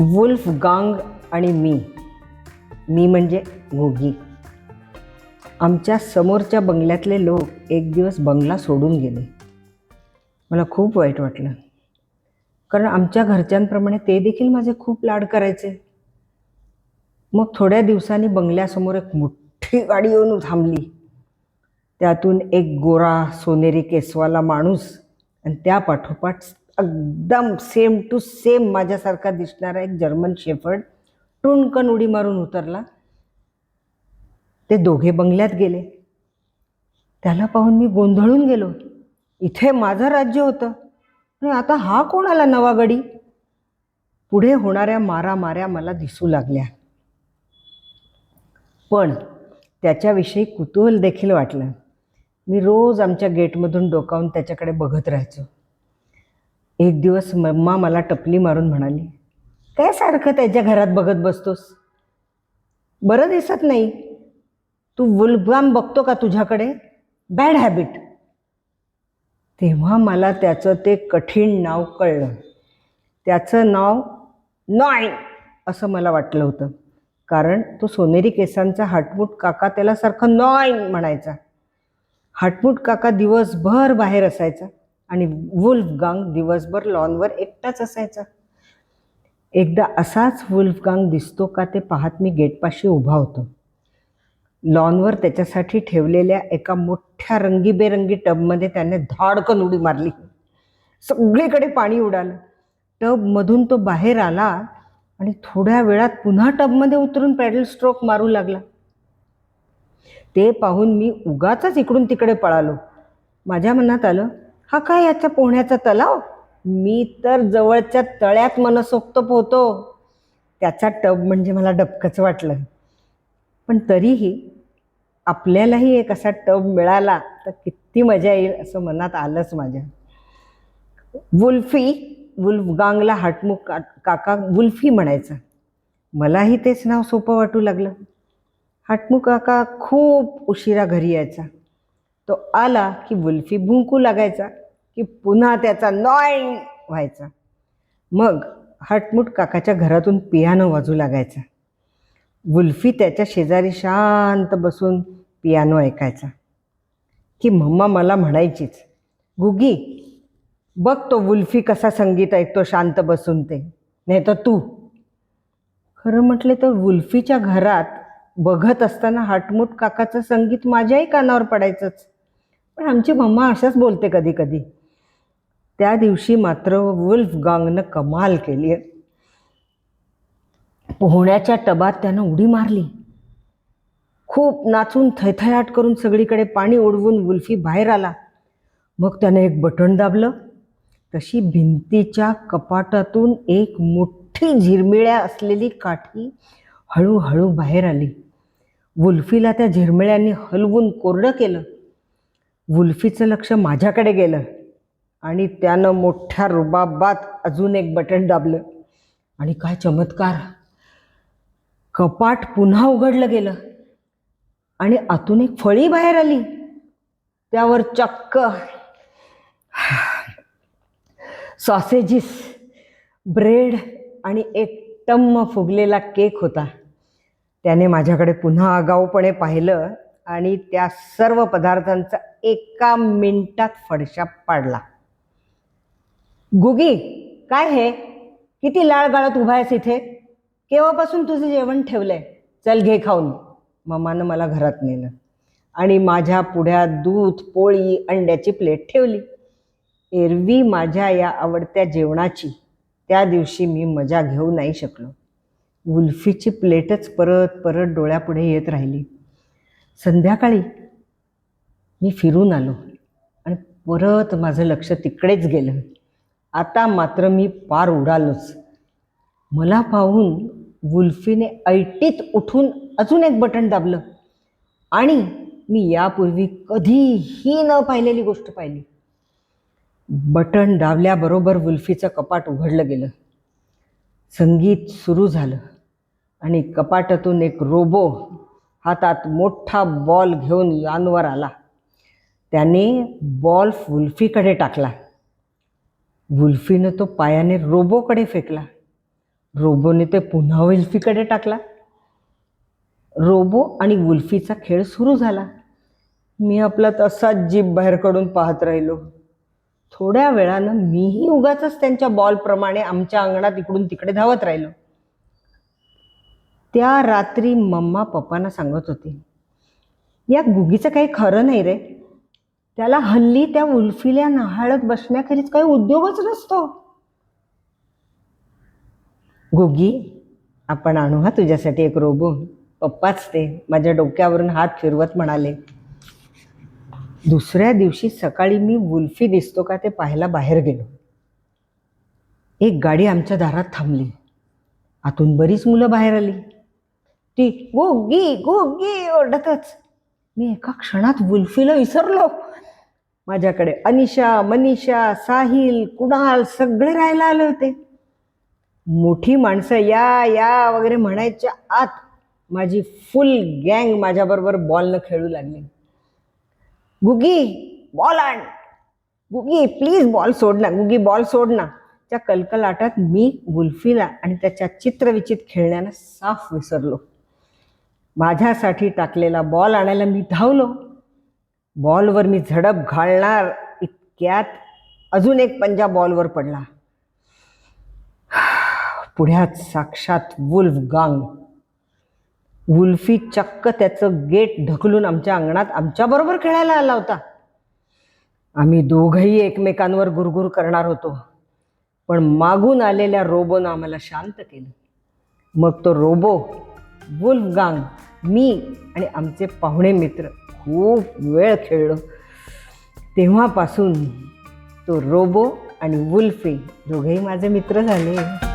Wolf गांग आणि मी. मी म्हणजे गोगी आमच्या समोरच्या बंगल्यातले लोक एक दिवस बंगला सोडून गेले. मला खूप वाईट वाटलं. कारण आमच्या घरच्यांप्रमाणे ते देखील माझे खूप लाड करायचे. मग थोड्या दिवसांनी बंगल्यासमोर एक मोठी गाडी येऊन थांबली. त्यातून एक गोरा सोनेरी केसवाला माणूस आणि त्या पाठोपाठ एकदम सेम टू सेम माझ्यासारखा दिसणारा एक जर्मन शेफर्ड टुणकन उडी मारून उतरला. ते दोघे बंगल्यात गेले. त्याला पाहून मी गोंधळून गेलो. इथे माझं राज्य होतं. आणि आता हा कोण आला नवा गडी? पुढे होणाऱ्या मारामाऱ्या मला दिसू लागल्या. पण त्याच्याविषयी कुतूहल देखील वाटलं. मी रोज आमच्या गेटमधून डोकावून त्याच्याकडे बघत राहायचो. एक दिवस मम्मा मला टपली मारून म्हणाली काय सारखं त्याच्या घरात बघत बसतोस? बरं दिसत नाही. तू वुलगाम बघतो का तुझ्याकडे? Bad habit. तेव्हा मला त्याचं ते कठीण नाव कळलं. त्याचं नाव नॉय असं मला वाटलं होतं. कारण तो सोनेरी केसांचा हाटमूट काका त्याला सारखं नॉय म्हणायचा. हाटमूट काका दिवसभर बाहेर असायचा. आणि वुल्फ गांग दिवसभर लॉनवर एकटाच असायचा. एकदा असाच वुल्फगांग दिसतो का ते पाहत मी गेटपाशी उभा होतो. लॉनवर त्याच्यासाठी ठेवलेल्या एका मोठ्या रंगीबेरंगी टबमध्ये त्याने धाडकन उडी मारली. सगळीकडे पाणी उडालं. टबमधून तो बाहेर आला आणि थोड्या वेळात पुन्हा टबमध्ये उतरून पॅडल स्ट्रोक मारू लागला. ते पाहून मी उगाच इकडून तिकडे पळालो. माझ्या मनात आलं हा काय याचा पोहण्याचा तलाव? मी तर जवळच्या तळ्यात मनसोक्त पोहतो त्याचा टब म्हणजे मला डबकंच वाटलं. पण तरीही आपल्यालाही एक असा टब मिळाला तर किती मजा येईल असं मनात आलंच माझ्या. वुल्फी वुल्फगांगला हाटमुख का काका वुल्फी म्हणायचा. मलाही तेच नाव सोपं वाटू लागलं. हाटमुख काका खूप उशिरा घरी यायचा. तो आला की वुल्फी भुंकू लागायचा. की पुन्हा त्याचा नॉय व्हायचा. मग हटमुट काकाच्या घरातून पियानो वाजू लागायचा. गुल्फी त्याच्या शेजारी शांत बसून पियानो ऐकायचा. की मम्मा मला म्हणायचीच गुगी बघ तो वुल्फी कसा संगीत ऐकतो शांत बसून ते नाही तर तू. खरं म्हटले तर वुल्फीच्या घरात बघत असताना हटमुट काकाचं संगीत माझ्याही कानावर पडायचंच. पण आमची मम्मा अशाच बोलते कधी कधी. त्या दिवशी मात्र वुल्फ गांगनं कमाल केली पोहण्याच्या टबात त्यानं उडी मारली. खूप नाचून थैथयाट करून सगळीकडे पाणी उडवून वुल्फी बाहेर आला. मग त्याने एक बटण दाबलं. तशी भिंतीच्या कपाटातून एक मोठी झिरमिळ्या असलेली काठी हळूहळू बाहेर आली. वुल्फीला त्या झिरमिळ्यांनी हलवून कोरडं केलं. वुल्फीचं लक्ष माझ्याकडे गेलं. आणि त्यानं मोठ्या रुबाबात अजून एक बटन दाबलं. आणि काय चमत्कार. कपाट पुन्हा उघडलं गेलं. आणि आतून एक फळी बाहेर आली. त्यावर चक्क. सॉसेजिस ब्रेड आणि एक टम्म फुगलेला केक होता. त्याने माझ्याकडे पुन्हा आगाऊपणे पाहिलं आणि त्या सर्व पदार्थांचा एका मिनिटात फडशा पाडला. गुगी काय हे? किती लाळ गाळत उभा आहेस इथे? केव्हापासून तुझं जेवण ठेवलंय? चल घे खाऊन. मम्मानं मला घरात नेलं आणि माझ्या पुढ्यात दूध पोळी अंड्याची प्लेट ठेवली. एरवी माझ्या या आवडत्या जेवणाची. त्या दिवशी मी मजा घेऊ नाही शकलो. उल्फीची प्लेटच परत परत डोळ्यापुढे येत राहिली. संध्याकाळी मी फिरून आलो आणि परत माझं लक्ष तिकडेच गेलं. आता मात्र मी पार उडालोच. मला पाहून वुल्फीने ऐटीत उठून अजून एक बटन दाबलं आणि मी यापूर्वी कधीही न पाहिलेली गोष्ट पाहिली. बटन दाबल्याबरोबर वुल्फीचं कपाट उघडलं गेलं. संगीत सुरू झालं आणि कपाटातून एक रोबो हातात मोठा बॉल घेऊन यानवर आला. त्याने बॉल वुल्फीकडे टाकला. वुल्फीनं तो पायाने रोबोकडे फेकला. रोबोने ते पुन्हा वुल्फीकडे टाकला. रोबो आणि वुल्फीचा खेळ सुरू झाला. मी आपला तसाच जीभ बाहेर काढून पाहत राहिलो. थोड्या वेळानं मीही उगाच त्यांच्या बॉलप्रमाणे आमच्या अंगणात इकडून तिकडे धावत राहिलो. त्या रात्री मम्मा पप्पांना सांगत होती या गुगीचं काही खरं नाही रे. त्याला हल्ली त्या उल्फीला नाहाळत बसण्याखेरीज काही उद्योगच नसतो. गोगी आपण आणू हा तुझ्यासाठी एक रोबो. पप्पाच ते माझ्या डोक्यावरून हात फिरवत म्हणाले दुसऱ्या दिवशी सकाळी मी वुल्फी दिसतो का ते पाहायला बाहेर गेलो. एक गाडी आमच्या दारात थांबली. आतून बरीच मुलं बाहेर आली. ती गोगी गोगी ओरडतच. मी एका क्षणात वुल्फीला विसरलो. माझ्याकडे अनिशा मनीषा साहिल कुणाल सगळे राहायला आले होते. मोठी माणसं या या वगैरे म्हणायच्या आत माझी फुल गँग माझ्याबरोबर बॉलनं खेळू लागली. गुगी बॉल आण. गुगी प्लीज बॉल सोड ना गुगी बॉल सोड ना त्या कलकलाटात मी गुल्फीला आणि त्याच्या चित्रविचित खेळण्याला साफ विसरलो. माझ्यासाठी टाकलेला बॉल आणायला मी धावलो. बॉलवर मी झडप घालणार इतक्यात अजून एक पंजा बॉलवर पडला. पुढ्यात साक्षात वुल्फ गांग वुल्फी चक्क त्याचं गेट ढकलून आमच्या अंगणात आमच्याबरोबर खेळायला आला होता. आम्ही दोघंही एकमेकांवर गुरगुर करणार होतो. पण मागून आलेल्या रोबोनं आम्हाला शांत केलं. मग तो रोबो वुल्फ गांग मी आणि आमचे पाहुणे मित्र. खूप वेळ खेळलो. तेव्हापासून तो रोबो आणि वुल्फी दोघेही माझे मित्र झाले.